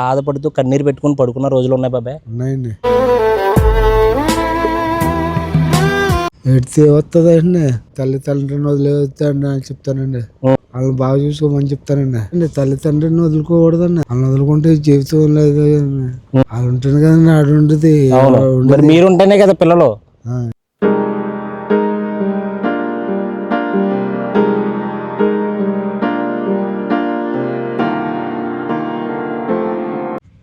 బాధపడుతూ కన్నీరు పెట్టుకుని పడుకున్న రోజులు ఉన్నాయి బాబాయ్ ఉన్నాయండి. ఎడితే వస్తుందండి తల్లిదండ్రులను వదిలేస్తాండి అని చెప్తానండి. వాళ్ళని బాగా చూసుకోమని చెప్తానండి. అండి తల్లిదండ్రులను వదులుకోకూడదండి. వాళ్ళని వదులుకుంటే జీవితం లేదు. వాళ్ళు ఉంటుంది కదండి ఆడు ఉంటుంది మీరు ఉంటేనే కదా పిల్లలు.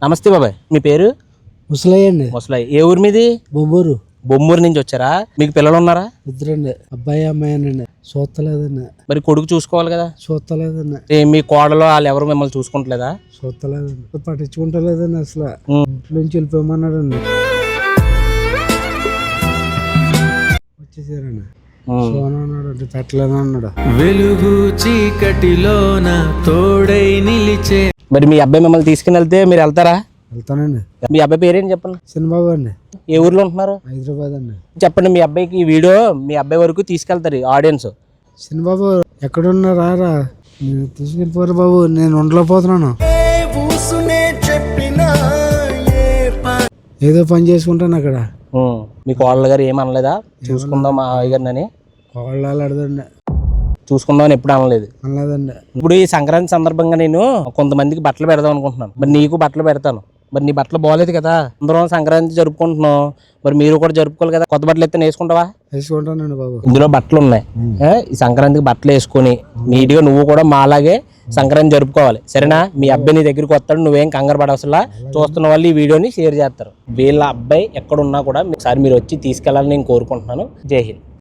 నమస్తే బాబాయ్. మీ పేరు? ముసలయ్యండి ముసలాయి ఏ ఊరి మీది? బొబ్బూరు బొమ్మూరు నుంచి వచ్చారా? మీకు పిల్లలు ఉన్నారా? ఇద్దరండి. అబ్బాయి అమ్మాయినండి చూస్తలేదండి. మరి కొడుకు చూసుకోవాలి కదా? చూస్తలేదండి. ఏ మీ కోడలో వాళ్ళు ఎవరు మిమ్మల్ని చూసుకుంటలేదా? చూస్తలేదండి. పట్టించుకుంటలేదండి అసలు. ఇంట్లో నుంచి వచ్చేసారండి. అంటే పెట్టలేను అన్నాడు వెలుగు చీకటిలోన తోడై నిలిచే మరి మీ అబ్బాయి మిమ్మల్ని తీసుకుని వెళ్తే మీరు వెళ్తారా? వెళ్తానండి. మీ అబ్బాయి పేరేంటి చెప్పండి? చిన్నబాబు అండి. ఏ ఊర్లో ఉంటున్నారు? హైదరాబాద్ అండి. చెప్పండి మీ అబ్బాయికి ఈ వీడియో మీ అబ్బాయి వరకు తీసుకెళ్తారు ఆడియన్స్. చిన్నబాబు ఎక్కడున్నారా రా నేను తీసుకెళ్ళిపోరు బాబు. నేను ఉండలేకపోతున్నాను. ఏదో పని చేసుకుంటాను అక్కడ. మీ కోడలు గారు ఏం అనలేదా చూసుకుందాం మా గారిని అని. కోళ్ళు ఆడదండి చూసుకుందాం అని ఎప్పుడు అనలేదు. అనలేదండి. ఇప్పుడు ఈ సంక్రాంతి సందర్భంగా నేను కొంతమందికి బట్టలు పెడదాం అనుకుంటున్నాను. మరి నీకు బట్టలు పెడతాను. మరి నీ బట్టలు బాగోలేదు కదా. అందరం సంక్రాంతి జరుపుకుంటున్నాం. మరి మీరు కూడా జరుపుకోవాలి కదా. కొత్త బట్టలు అయితే వేసుకుంటావా? వేసుకుంటానండి బాబు. ఇందులో బట్టలు ఉన్నాయి. ఈ సంక్రాంతికి బట్టలు వేసుకొని నీట్గా నువ్వు కూడా మాలాగే సంక్రాంతి జరుపుకోవాలి. సరేనా? మీ అబ్బాయి నీ దగ్గరికి వస్తాడు. నువ్వేం కంగారు పడవసలా. చూస్తున్న వాళ్ళు ఈ వీడియోని షేర్ చేస్తారు. వీళ్ళ అబ్బాయి ఎక్కడున్నా కూడా ఒకసారి మీరు వచ్చి తీసుకెళ్ళాలని నేను కోరుకుంటున్నాను. జై హింద్.